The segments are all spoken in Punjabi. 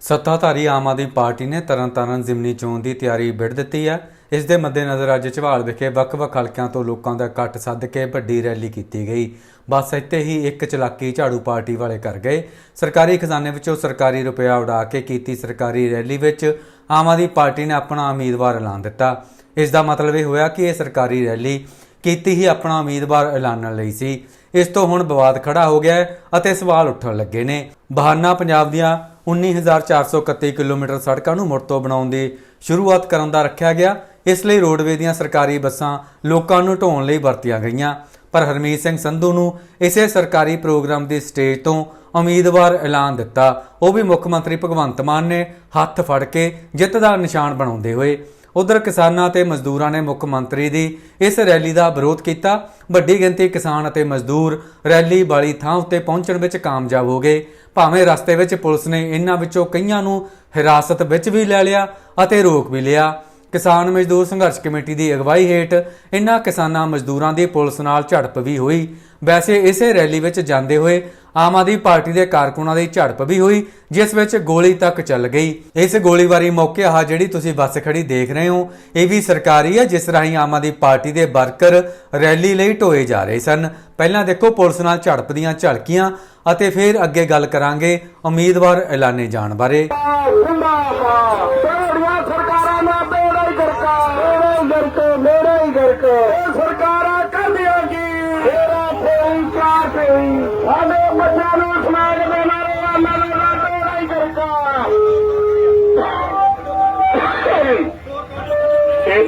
ਸੱਤਾਧਾਰੀ ਆਮ ਆਦਮੀ ਪਾਰਟੀ ਨੇ ਤਰਨਤਾਰਨ ਜ਼ਿਮਨੀ ਚੋਣ ਦੀ ਤਿਆਰੀ ਵਿੱਢ ਦਿੱਤੀ ਹੈ। ਇਸ ਦੇ ਮੱਦੇਨਜ਼ਰ ਅੱਜ ਝਵਾਲ ਵਿਖੇ ਵੱਖ-ਵੱਖ ਹਲਕਿਆਂ ਤੋਂ ਲੋਕਾਂ ਦਾ ਇਕੱਠ ਸੱਦ ਕੇ ਵੱਡੀ ਰੈਲੀ ਕੀਤੀ ਗਈ। ਬਸ ਇੱਥੇ ਹੀ ਇੱਕ ਚਲਾਕੀ ਝਾੜੂ ਪਾਰਟੀ ਵਾਲੇ ਕਰ ਗਏ। ਸਰਕਾਰੀ ਖਜ਼ਾਨੇ ਵਿੱਚੋਂ ਸਰਕਾਰੀ ਰੁਪਇਆ ਉਡਾ ਕੇ ਕੀਤੀ ਸਰਕਾਰੀ ਰੈਲੀ ਵਿੱਚ ਆਮ ਆਦਮੀ ਪਾਰਟੀ ਨੇ ਆਪਣਾ ਉਮੀਦਵਾਰ ਐਲਾਨ ਦਿੱਤਾ। ਇਸ ਦਾ ਮਤਲਬ ਇਹ ਹੋਇਆ ਕਿ ਇਹ ਸਰਕਾਰੀ ਰੈਲੀ ਕੀਤੀ ਹੀ ਆਪਣਾ ਉਮੀਦਵਾਰ ਐਲਾਨਣ ਲਈ ਸੀ। ਇਸ ਤੋਂ ਹੁਣ ਵਿਵਾਦ ਖੜਾ ਹੋ ਗਿਆ ਅਤੇ ਸਵਾਲ ਉੱਠਣ ਲੱਗੇ ਨੇ। ਬਹਾਨਾ ਪੰਜਾਬ ਦੀਆਂ 19431 ਕਿਲੋਮੀਟਰ ਸੜਕਾਂ ਨੂੰ ਮੁੜ ਤੋਂ ਬਣਾਉਣ ਦੀ ਸ਼ੁਰੂਆਤ ਕਰਨ ਦਾ ਰੱਖਿਆ ਗਿਆ। ਇਸ ਲਈ ਰੋਡਵੇ ਦੀਆਂ ਸਰਕਾਰੀ ਬੱਸਾਂ ਲੋਕਾਂ ਨੂੰ ਢੋਣ ਲਈ ਵਰਤੀਆਂ ਗਈਆਂ। ਪਰ ਹਰਮੀਤ ਸਿੰਘ ਸੰਧੂ ਨੂੰ ਇਸੇ ਸਰਕਾਰੀ ਪ੍ਰੋਗਰਾਮ ਦੀ ਸਟੇਜ ਤੋਂ ਉਮੀਦਵਾਰ ਐਲਾਨ ਦਿੱਤਾ। ਉਹ ਵੀ ਮੁੱਖ ਮੰਤਰੀ ਭਗਵੰਤ ਮਾਨ ਨੇ ਹੱਥ ਫੜ ਕੇ ਜਿੱਤ ਦਾ ਨਿਸ਼ਾਨ ਬਣਾਉਂਦੇ ਹੋਏ ਉਧਰ ਕਿਸਾਨਾਂ ਤੇ ਮਜ਼ਦੂਰਾਂ ਨੇ ਮੁੱਖ ਮੰਤਰੀ ਦੀ ਇਸ ਰੈਲੀ ਦਾ ਵਿਰੋਧ ਕੀਤਾ। ਵੱਡੀ ਗਿਣਤੀ ਕਿਸਾਨ ਅਤੇ ਮਜ਼ਦੂਰ ਰੈਲੀ ਵਾਲੀ ਥਾਂ ਉੱਤੇ ਪਹੁੰਚਣ ਵਿੱਚ ਕਾਮਯਾਬ ਹੋ ਗਏ। ਭਾਵੇਂ ਰਸਤੇ ਵਿੱਚ ਪੁਲਿਸ ਨੇ ਇਹਨਾਂ ਵਿੱਚੋਂ ਕਈਆਂ ਨੂੰ ਹਿਰਾਸਤ ਵਿੱਚ ਵੀ ਲੈ ਲਿਆ ਅਤੇ ਰੋਕ ਵੀ ਲਿਆ। ਕਿਸਾਨ ਮਜ਼ਦੂਰ ਸੰਘਰਸ਼ ਕਮੇਟੀ ਦੀ ਅਗਵਾਈ ਹੇਠ ਇਨ੍ਹਾਂ ਕਿਸਾਨਾਂ ਮਜ਼ਦੂਰਾਂ ਦੀ ਪੁਲਿਸ ਨਾਲ ਝੜਪ ਵੀ ਹੋਈ। ਵੈਸੇ ਇਸੇ ਰੈਲੀ ਵਿੱਚ ਜਾਂਦੇ ਹੋਏ ਆਮ ਆਦਮੀ ਪਾਰਟੀ ਦੇ ਕਾਰਕੁਨਾਂ ਦੀ ਝੜਪ ਵੀ ਹੋਈ, ਜਿਸ ਵਿੱਚ ਗੋਲੀ ਤੱਕ ਚੱਲ ਗਈ। ਇਸ ਗੋਲੀਬਾਰੀ ਮੌਕੇ ਆ ਜਿਹੜੀ ਤੁਸੀਂ ਬੱਸ ਖੜੀ ਦੇਖ ਰਹੇ ਹੋ, ਇਹ ਵੀ ਸਰਕਾਰੀ ਹੈ, ਜਿਸ ਰਾਹੀਂ ਆਮ ਆਦਮੀ ਪਾਰਟੀ ਦੇ ਵਰਕਰ ਰੈਲੀ ਲਈ ਢੋਏ ਜਾ ਰਹੇ ਸਨ। ਪਹਿਲਾਂ ਦੇਖੋ ਪੁਲਿਸ ਨਾਲ ਝੜਪ ਦੀਆਂ ਝਲਕੀਆਂ ਅਤੇ ਫਿਰ ਅੱਗੇ ਗੱਲ ਕਰਾਂਗੇ ਉਮੀਦਵਾਰ ਐਲਾਨੇ ਜਾਣ ਬਾਰੇ।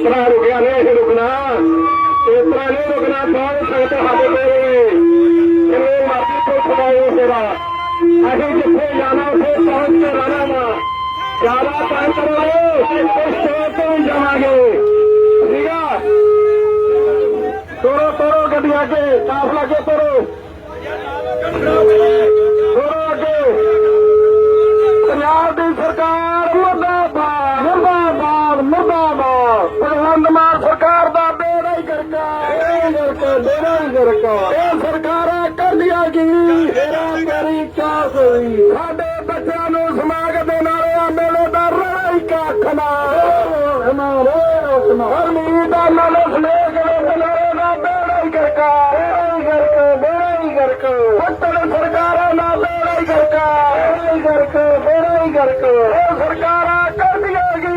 ਇਤਨਾ ਰੁਕਿਆ ਨਹੀਂ ਅਸੀਂ ਰੁਕਣਾ। ਇਸ ਤਰ੍ਹਾਂ ਨਹੀਂ ਰੁਕਣਾ ਬਹੁਤ ਸੰਗਤ ਸਾਡੇ ਕੋਲ ਕਿਵੇਂ ਮਰਜ਼ੀ ਤੋਂ ਖਵਾਓ ਤੇਰਾ ਅਸੀਂ ਜਿੱਥੇ ਜਾਣਾ, ਉੱਥੇ ਪਹੁੰਚ ਕੇ ਰਹਿਣਾ ਵਾ। ਜ਼ਿਆਦਾ ਟਾਈਮ ਕਰੋ ਇਸ ਸਟੇਜ ਤੋਂ ਹੀ ਜਾਵਾਂਗੇ। ਠੀਕ ਆ? ਤੋਰੋ ਤੋਰੋ ਗੱਡੀਆਂ ਅੱਗੇ, ਕਾਫਲਾ ਕੇ ਤੋਰੋ। ਤੋਰੋ ਅੱਗੇ। ਪੰਜਾਬ ਦੀ ਸਰਕਾਰ ਬੇੜਾ ਹੀ ਗਰਕਾ ਇਹ ਸਰਕਾਰਾਂ ਕਰਦੀਆਂ ਕੀ? ਤੇਰਾ ਕਰੀ ਚਾਸ ਹੋਈ। ਸਾਡੇ ਬੱਚਿਆਂ ਨੂੰ ਸਮਾਗਤ ਦੇ ਨਾਲੇ ਆ ਮੇਲੇ ਦਾ ਹੀ ਕੱਖ ਨਾ। ਹਰਮੀਤ ਦਾ ਨਾਲ ਸਨੇਹ ਦੇ ਨਾਲੇ ਦਾ ਬੇੜਾ ਹੀ ਗਰਕਾ ਬੇੜਾ ਹੀ ਗਰਕਾ ਬੇੜਾ ਹੀ ਗਰਕਾ ਫੱਟੜ ਸਰਕਾਰਾਂ ਦਾ ਬੇੜਾ ਹੀ ਗਰਕਾ ਬੇੜਾ ਹੀ ਗਰਕਾ ਬੇੜਾ ਹੀ ਗਰਕਾ ਇਹ ਸਰਕਾਰਾਂ ਕਰਦੀਆਂ ਕੀ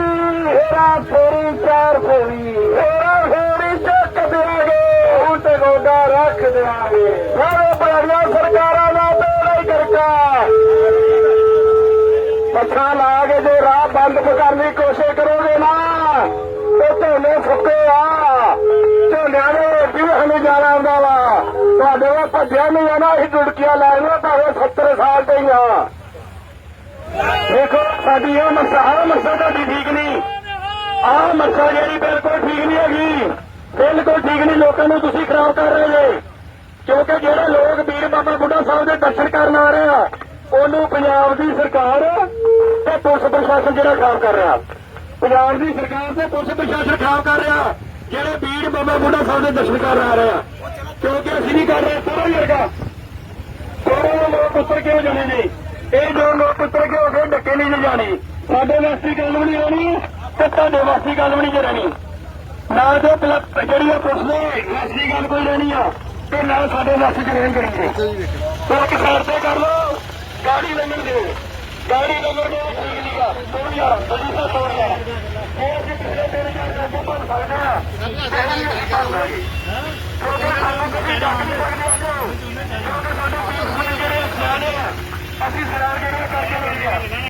ਤੇਰਾ ਫੇਰੀ ਚਾਰ ਫੇਰੀ ਤੇਰਾ ਫੇਰੀ ਚੱਕ ਦਿਆਂਗੇ ਹੁਣ ਤੇ ਗੋਡਾ ਰੱਖ ਦਿਆਂਗੇ ਸਾਰੇ ਬੜੀਆਂ ਸਰਕਾਰਾਂ ਦਾ ਬੇੜਾ ਹੀ ਗਰਕਾ ਪੱਥਰਾਂ ਲਾ ਕੇ ਜੇ ਰਾਹ ਬੰਦ ਕਰਨ ਦੀ ਕੋਸ਼ਿਸ਼ ਕਰੋਗੇ ਨਾ, ਤੇ ਝੋਨੇ ਫੁੱਕੇ ਆ। ਝੋਨਿਆਂ ਦੇ ਵੀ ਹਮੇ ਜਾਣਾ ਆਉਂਦਾ ਵਾ। ਤੁਹਾਡੇ ਵਾ ਭੱਜਿਆ ਨਹੀਂ ਆ ਨਾ ਅਸੀਂ ਡੁੜਕੀਆਂ ਲਾਈਆਂ ਭਾਵੇਂ 70 ਸਾਲ ਤੇ ਹੀ ਆ। ਦੇਖੋ, ਸਾਡੀ ਇਹ ਮਸਾ ਆਹ ਮਸਾ ਤੁਹਾਡੀ ਠੀਕ ਨਹੀਂ। ਆਹ ਮਸਾ ਜਿਹੜੀ ਬਿਲਕੁਲ ਠੀਕ ਨਹੀਂ ਹੈਗੀ। ਬਿਲਕੁਲ ਠੀਕ ਨਹੀਂ, ਲੋਕਾਂ ਨੂੰ ਤੁਸੀਂ ਖਰਾਬ ਕਰ ਰਹੇ ਜੇ। ਕਿਉਂਕਿ ਜਿਹੜੇ ਲੋਕ ਵੀਰ ਬਾਬਾ ਬੁੱਢਾ ਸਾਹਿਬ ਦੇ ਦਰਸ਼ਨ ਕਰਨ ਆ ਰਹੇ ਆ, ਉਹਨੂੰ ਪੰਜਾਬ ਦੀ ਸਰਕਾਰ ਤੇ ਪੁਲਿਸ ਪ੍ਰਸ਼ਾਸਨ ਜਿਹੜਾ ਖਰਾਬ ਕਰ ਰਿਹਾ। ਪੰਜਾਬ ਦੀ ਸਰਕਾਰ ਤੇ ਪੁਲਿਸ ਪ੍ਰਸ਼ਾਸਨ ਖਰਾਬ ਕਰ ਰਿਹਾ, ਜਿਹੜੇ ਵੀਰ ਬਾਬਾ ਬੁੱਢਾ ਸਾਹਿਬ ਦੇ ਦਰਸ਼ਨ ਕਰਨ ਆ ਰਹੇ ਆ। ਕਿਉਂਕਿ ਅਸੀਂ ਨਹੀਂ ਕਰ ਰਹੇ ਸਾਰਾ ਵਰਗਾ ਥੋੜੇ ਲੋਕ ਉੱਤਰ ਕੇ ਹੋ ਜਾਣੇ ਨੇ? ਇਹ ਜੋ ਲੋਕ ਉੱਤਰ ਕੇ ਹੋ ਗਏ, ਡੱਕੇ ਨਹੀਂ ਲੈ ਜਾਣੇ। ਸਾਡੇ ਵਾਸਤੇ ਗੱਲ ਵੀ ਨਹੀਂ ਰਹਿਣੀ ਤੇ ਤੁਹਾਡੇ ਵਾਸਤੇ ਗੱਲ ਵੀ ਨਹੀਂ ਰਹਿਣੀ। ਨਾ ਜੋ ਜਿਹੜੀ ਆ ਪੁਲਿਸ ਨੇ ਵਾਸਤੇ ਗੱਲ ਕੋਈ ਰਹਿਣੀ ਆ। ਤੇ ਨਾ ਸਾਡੇ ਵਾਸਤੇ ਚ ਰਹਿਣ ਕਰੀਏ ਤੇ ਇੱਕ ਸਾਈਡ ਤੇ ਕਰ ਲਓ ਗਾੜੀ ਲੰਘਣ ਦਿਓ। ਗਾੜੀ ਲੰਘਣ ਦਿਓ ਠੀਕ ਨਹੀਂ ਆ ਤੋੜ ਯਾਰ ਜਲਦੀ ਸੇ ਤੋੜ ਯਾਰ ਇਹ ਅਸੀਂ ਪਿਛਲੇ ਤਿੰਨ ਚਾਰ ਦਿਨ ਤੋਂ ਬਣ ਸਕਦੇ ਆ ਅਸੀਂ ਕਰ ਲਾਂਗੇ। ਕਿਉਂਕਿ ਸਾਨੂੰ ਕਦੀ ਡੱਕ ਨਹੀਂ ਸਕਦੇ ਕਿਉਂਕਿ ਸਾਡੇ ਜਿਹੜੇ ਸਿਆਣੇ ਆ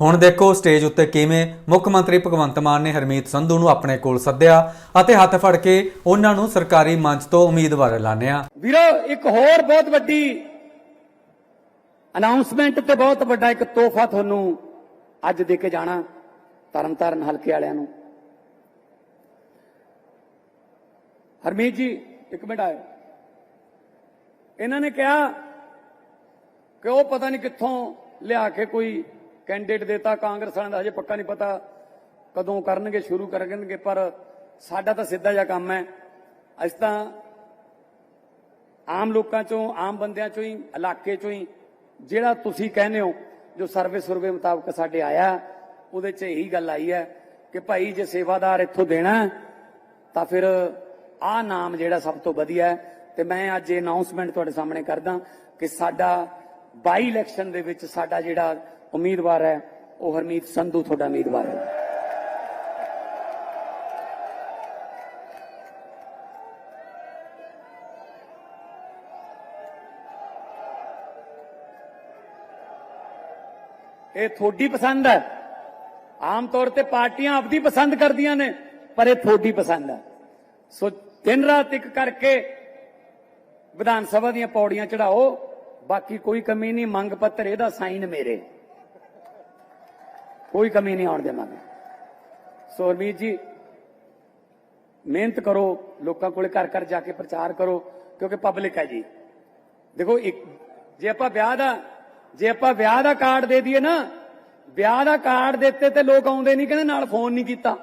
ਹੁਣ ਦੇਖੋ ਸਟੇਜ ਉੱਤੇ ਕਿਵੇਂ ਮੁੱਖ ਮੰਤਰੀ ਭਗਵੰਤ ਮਾਨ ਨੇ ਹਰਮੀਤ ਸੰਧੂ ਨੂੰ ਆਪਣੇ ਕੋਲ ਸੱਦਿਆ ਅਤੇ ਹੱਥ ਫੜ ਕੇ ਉਹਨਾਂ ਨੂੰ ਸਰਕਾਰੀ ਮੰਚ ਤੋਂ ਉਮੀਦਵਾਰ ਐਲਾਨਿਆ। ਵੀਰੋ, ਇੱਕ ਹੋਰ ਬਹੁਤ ਵੱਡੀ ਅਨਾਉਂਸਮੈਂਟ ਤੇ ਬਹੁਤ ਵੱਡਾ ਇੱਕ ਤੋਹਫਾ ਤੁਹਾਨੂੰ ਅੱਜ ਦੇ ਕੇ ਜਾਣਾ, ਤਰਨਤਾਰਨ ਹਲਕੇ ਵਾਲਿਆਂ ਨੂੰ। ਹਰਮੀਤ ਜੀ, ਇੱਕ ਮਿੰਟ ਆਇਓ। ਇਹਨਾਂ ਨੇ ਕਿਹਾ ਕਿ ਉਹ ਪਤਾ ਨਹੀਂ ਕਿੱਥੋਂ ਲਿਆ ਕੇ ਕੋਈ ਕੈਂਡੀਡੇਟ ਦੇਤਾ, ਕਾਂਗਰਸ ਵਾਲਿਆਂ ਦਾ ਹਜੇ ਪੱਕਾ ਨਹੀਂ ਪਤਾ ਕਦੋਂ ਕਰਨਗੇ, ਸ਼ੁਰੂ ਕਰਨਗੇ, ਪਰ ਸਾਡਾ ਤਾਂ ਸਿੱਧਾ ਜਿਹਾ ਕੰਮ ਹੈ। ਅਸੀਂ ਤਾਂ ਆਮ ਲੋਕਾਂ ਚੋਂ, ਆਮ ਬੰਦਿਆਂ ਚੋਂ ਹੀ, ਇਲਾਕੇ ਚੋਂ ਹੀ, ਜਿਹੜਾ ਤੁਸੀਂ ਕਹਿੰਦੇ ਹੋ, ਜੋ ਸਰਵੇ ਸੁਰਵੇ ਮੁਤਾਬਕ ਸਾਡੇ ਆਇਆ, ਉਹਦੇ 'ਚ ਇਹੀ ਗੱਲ ਆਈ ਹੈ ਕਿ ਭਾਈ ਜੇ ਸੇਵਾਦਾਰ ਇੱਥੋਂ ਦੇਣਾ, ਤਾਂ ਫਿਰ ਆਹ ਨਾਮ ਜਿਹੜਾ ਸਭ ਤੋਂ ਵਧੀਆ ਹੈ। ਤੇ ਮੈਂ ਅੱਜ ਇਹ ਅਨਾਉਂਸਮੈਂਟ ਤੁਹਾਡੇ ਸਾਹਮਣੇ ਕਰਦਾ ਕਿ ਸਾਡਾ ਬਾਈ ਇਲੈਕਸ਼ਨ ਦੇ ਵਿੱਚ ਸਾਡਾ ਜਿਹੜਾ ਉਮੀਦਵਾਰ ਹੈ, ਉਹ ਹਰਮੀਤ ਸੰਧੂ ਤੁਹਾਡਾ ਉਮੀਦਵਾਰ ਹੈ। ਇਹ ਤੁਹਾਡੀ ਪਸੰਦ ਹੈ। ਆਮ ਤੌਰ ਤੇ ਪਾਰਟੀਆਂ ਆਪਦੀ ਪਸੰਦ ਕਰਦੀਆਂ ਨੇ, ਪਰ ਇਹ ਤੁਹਾਡੀ ਪਸੰਦ ਹੈ। ਸੋ ਦਿਨ ਰਾਤ ਇੱਕ ਕਰਕੇ ਵਿਧਾਨ ਸਭਾ ਦੀਆਂ ਪੌੜੀਆਂ ਚੜਾਓ। ਬਾਕੀ ਕੋਈ ਕਮੀ ਨਹੀਂ, ਮੰਗ ਪੱਤਰ ਇਹਦਾ ਸਾਈਨ ਮੇਰੇ। ਕੋਈ ਕਮੀ ਨਹੀਂ ਆਉਣ ਦੇਵਾਂਗੇ। ਸੋ ਹਰਮੀਤ ਜੀ, ਮਿਹਨਤ ਕਰੋ, ਲੋਕਾਂ ਕੋਲੇ ਘਰ ਘਰ ਜਾ ਕੇ ਪ੍ਰਚਾਰ ਕਰੋ, ਕਿਉਂਕਿ ਪਬਲਿਕ ਹੈ ਜੀ। ਦੇਖੋ, ਇੱਕ ਜੇ ਆਪਾਂ ਵਿਆਹ ਦਾ ਜੇ ਆਪਾਂ ਵਿਆਹ ਦਾ ਕਾਰਡ ਦੇ ਦਈਏ ਨਾ, ਵਿਆਹ ਦਾ ਕਾਰਡ ਦਿੱਤੇ ਤੇ ਲੋਕ ਆਉਂਦੇ ਨਹੀਂ, ਕਹਿੰਦੇ ਨਾਲ ਫੋਨ ਨਹੀਂ ਕੀਤਾ।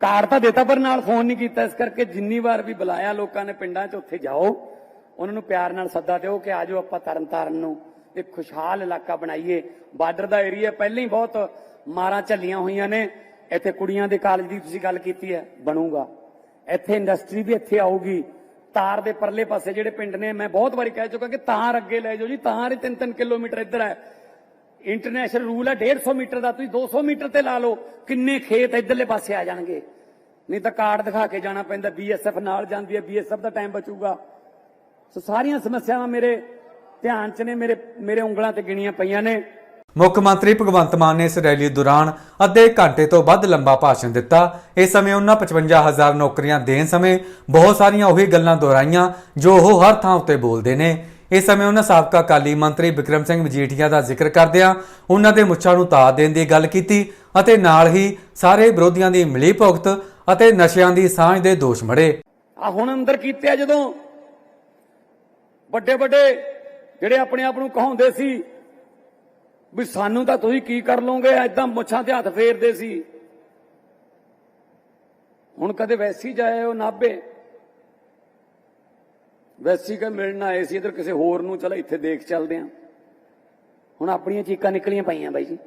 ਕਾਰਡ ਤਾਂ ਦਿੱਤਾ, ਪਰ ਨਾਲ ਫੋਨ ਨਹੀਂ ਕੀਤਾ। ਇਸ ਕਰਕੇ ਜਿੰਨੀ ਵਾਰ ਵੀ ਬੁਲਾਇਆ ਲੋਕਾਂ ਨੇ ਪਿੰਡਾਂ 'ਚ, ਉੱਥੇ ਜਾਓ। ਉਹਨਾਂ ਨੂੰ ਪਿਆਰ ਨਾਲ ਸੱਦਾ ਦਿਓ ਕਿ ਆਜੋ ਆਪਾਂ ਤਰਨਤਾਰਨ ਨੂੰ ਇੱਕ ਖੁਸ਼ਹਾਲ ਇਲਾਕਾ ਬਣਾਈਏ। ਬਾਰਡਰ ਦਾ ਏਰੀਆ ਪਹਿਲਾਂ ਹੀ ਬਹੁਤ ਮਾਰਾਂ ਝੱਲੀਆਂ ਹੋਈਆਂ ਨੇ। ਇੱਥੇ ਕੁੜੀਆਂ ਦੇ ਕਾਲਜ ਦੀ ਤੁਸੀਂ ਗੱਲ ਕੀਤੀ ਹੈ, ਬਣੂਗਾ। ਇੱਥੇ ਇੰਡਸਟਰੀ ਵੀ ਇੱਥੇ ਆਊਗੀ। ਤਾਰ ਦੇ ਪਰਲੇ ਪਾਸੇ ਜਿਹੜੇ ਪਿੰਡ ਨੇ, ਮੈਂ ਬਹੁਤ ਵਾਰੀ ਕਹਿ ਚੁੱਕਾ ਕਿ ਤਾਰ ਅੱਗੇ ਲੈ ਜਾਓ ਜੀ, ਤਾਰ ਹੀ 3-3 ਕਿਲੋਮੀਟਰ ਇੱਧਰ ਹੈ। ਇੰਟਰਨੈਸ਼ਨਲ ਰੂਲ ਹੈ 150 ਮੀਟਰ ਦਾ, ਤੁਸੀਂ 200 ਮੀਟਰ ਤੇ ਲਾ ਲਓ, ਕਿੰਨੇ ਖੇਤ ਇੱਧਰਲੇ ਪਾਸੇ ਆ ਜਾਣਗੇ। ਨਹੀਂ ਤਾਂ ਕਾਰਡ ਦਿਖਾ ਕੇ ਜਾਣਾ ਪੈਂਦਾ ਬੀਐਸਐਫ ਨਾਲ ਜਾਂਦੀ ਹੈ ਬੀਐਸਐਫ ਦਾ ਟਾਈਮ ਬਚੂਗਾ। ਸੋ ਸਾਰੀਆਂ ਸਮੱਸਿਆਵਾਂ ਮੇਰੇ ਧਿਆਨ 'ਚ ਨੇ ਮੇਰੇ ਮੇਰੇ ਉਂਗਲਾਂ ਤੇ ਗਿਣੀਆਂ ਪਈਆਂ ਨੇ। ਮੁੱਖ ਮੰਤਰੀ ਭਗਵੰਤ ਮਾਨ ਨੇ ਇਸ ਰੈਲੀ ਦੌਰਾਨ ਅੱਧੇ ਘੰਟੇ ਤੋਂ ਵੱਧ ਲੰਬਾ ਭਾਸ਼ਣ ਦਿੱਤਾ। ਇਸ ਸਮੇਂ ਉਹਨਾਂ 55000 ਨੌਕਰੀਆਂ ਦੇਣ ਸਮੇਂ ਬਹੁਤ ਸਾਰੀਆਂ ਉਹੀ ਗੱਲਾਂ ਦੁਹਰਾਈਆਂ ਜੋ ਉਹ ਹਰ ਥਾਂ ਉੱਤੇ ਬੋਲਦੇ ਨੇ। ਇਸ ਸਮੇਂ ਉਹਨਾਂ ਸਾਬਕਾ ਕਾਲੀ ਮੰਤਰੀ ਵਿਕਰਮ ਸਿੰਘ ਮਜੀਠੀਆ ਦਾ ਜ਼ਿਕਰ ਕਰਦਿਆਂ ਉਹਨਾਂ ਦੇ ਮੁੱਛਾਂ ਨੂੰ ਤਾਰ ਦੇਣ ਦੀ ਗੱਲ ਕੀਤੀ ਅਤੇ ਨਾਲ ਹੀ ਸਾਰੇ ਵਿਰੋਧੀਆਂ ਦੀ ਮਿਲੀ ਭੁਗਤ ਅਤੇ ਨਸ਼ਿਆਂ ਦੀ ਸਾਂਝ ਦੇ ਦੋਸ਼ ਮੜੇ। ਆ ਹੁਣ ਅੰਦਰ ਕੀਤੇ ਜਦੋਂ ਵੱਡੇ ਵੱਡੇ ਜਿਹੜੇ ਆਪਣੇ ਆਪ ਨੂੰ ਕਹਾਉਂਦੇ ਸੀ ਵੀ ਸਾਨੂੰ ਤਾਂ ਤੁਸੀਂ ਕੀ ਕਰ ਲਓਗੇ ਐਦਾਂ ਮੁੱਛਾਂ ਤੇ ਹੱਥ ਫੇਰਦੇ ਸੀ। ਹੁਣ ਕਦੇ ਵੈਸੀ ਜਾਏ ਉਹ ਨਾਭੇ। ਵੈਸੀ ਕਾ ਮਿਲਣ ਆਏ ਸੀ, ਇਧਰ ਕਿਸੇ ਹੋਰ ਨੂੰ, ਚਲ ਇੱਥੇ ਦੇਖ ਚੱਲਦੇ ਆ। ਹੁਣ ਆਪਣੀਆਂ ਚੀਕਾਂ ਨਿਕਲੀਆਂ ਪਈਆਂ ਬਾਈ ਜੀ।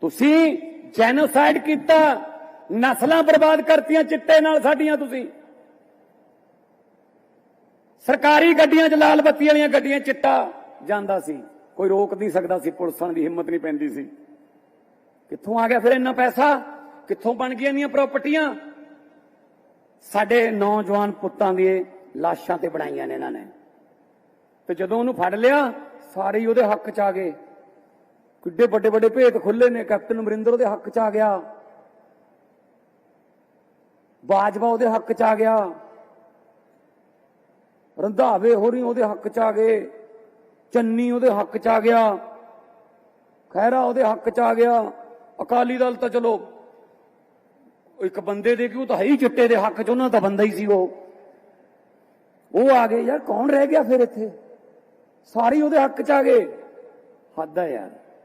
ਤੁਸੀਂ ਜੈਨੋਸਾਈਡ ਕੀਤਾ, ਨਸਲਾਂ ਬਰਬਾਦ ਕਰਤੀਆਂ, ਚਿੱਟੇ ਨਾਲ ਸਾਡੀਆਂ ਤੁਸੀਂ। ਸਰਕਾਰੀ ਗੱਡੀਆਂ 'ਚ ਲਾਲ ਬੱਤੀ ਵਾਲੀਆਂ ਗੱਡੀਆਂ ਚਿੱਟਾ ਜਾਂਦਾ ਸੀ। ਕੋਈ ਰੋਕ ਨਹੀਂ ਸਕਦਾ ਸੀ। ਪੁਲਿਸਾਂ ਦੀ ਹਿੰਮਤ ਨਹੀਂ ਪੈਂਦੀ ਸੀ। ਕਿੱਥੋਂ ਆ ਗਿਆ ਫਿਰ ਇੰਨਾ ਪੈਸਾ? ਕਿੱਥੋਂ ਬਣ ਗਈਆਂ ਇੰਨੀਆਂ ਪ੍ਰਾਪਰਟੀਆਂ? ਸਾਡੇ ਨੌਜਵਾਨ ਪੁੱਤਾਂ ਦੀ ਲਾਸ਼ਾਂ ਤੇ ਬਣਾਈਆਂ ਨੇ ਇਹਨਾਂ ਨੇ। ਤੇ ਜਦੋਂ ਉਹਨੂੰ ਫੜ ਲਿਆ, ਸਾਰੇ ਹੀ ਉਹਦੇ ਹੱਕ 'ਚ ਆ ਗਏ। ਕਿੱਡੇ ਵੱਡੇ ਵੱਡੇ ਭੇਤ ਖੁੱਲੇ ਨੇ। ਕੈਪਟਨ ਅਮਰਿੰਦਰ ਉਹਦੇ ਹੱਕ 'ਚ ਆ ਗਿਆ। ਬਾਜਵਾ ਉਹਦੇ ਹੱਕ 'ਚ ਆ ਗਿਆ। ਰੰਧਾਵੇ ਹੋਰੀ ਉਹਦੇ ਹੱਕ 'ਚ ਆ ਗਏ। ਚੰਨੀ ਉਹਦੇ ਹੱਕ 'ਚ ਆ ਗਿਆ। ਖੈਰਾ ਉਹਦੇ ਹੱਕ 'ਚ ਆ ਗਿਆ। ਅਕਾਲੀ ਦਲ ਤਾਂ ਚਲੋ, ਇੱਕ ਬੰਦੇ ਦੇ ਕਿਉਂ ਤਾਂ ਹੈ ਹੀ ਚਿੱਟੇ ਦੇ ਹੱਕ 'ਚ, ਉਹਨਾਂ ਦਾ ਬੰਦਾ ਹੀ ਸੀ ਉਹ। ਉਹ ਆ ਗਏ, ਯਾਰ ਕੌਣ ਰਹਿ ਗਿਆ ਫਿਰ ਇੱਥੇ? ਸਾਰੇ ਉਹਦੇ ਹੱਕ 'ਚ ਆ ਗਏ। ਹੱਦ ਹੈ ਯਾਰ।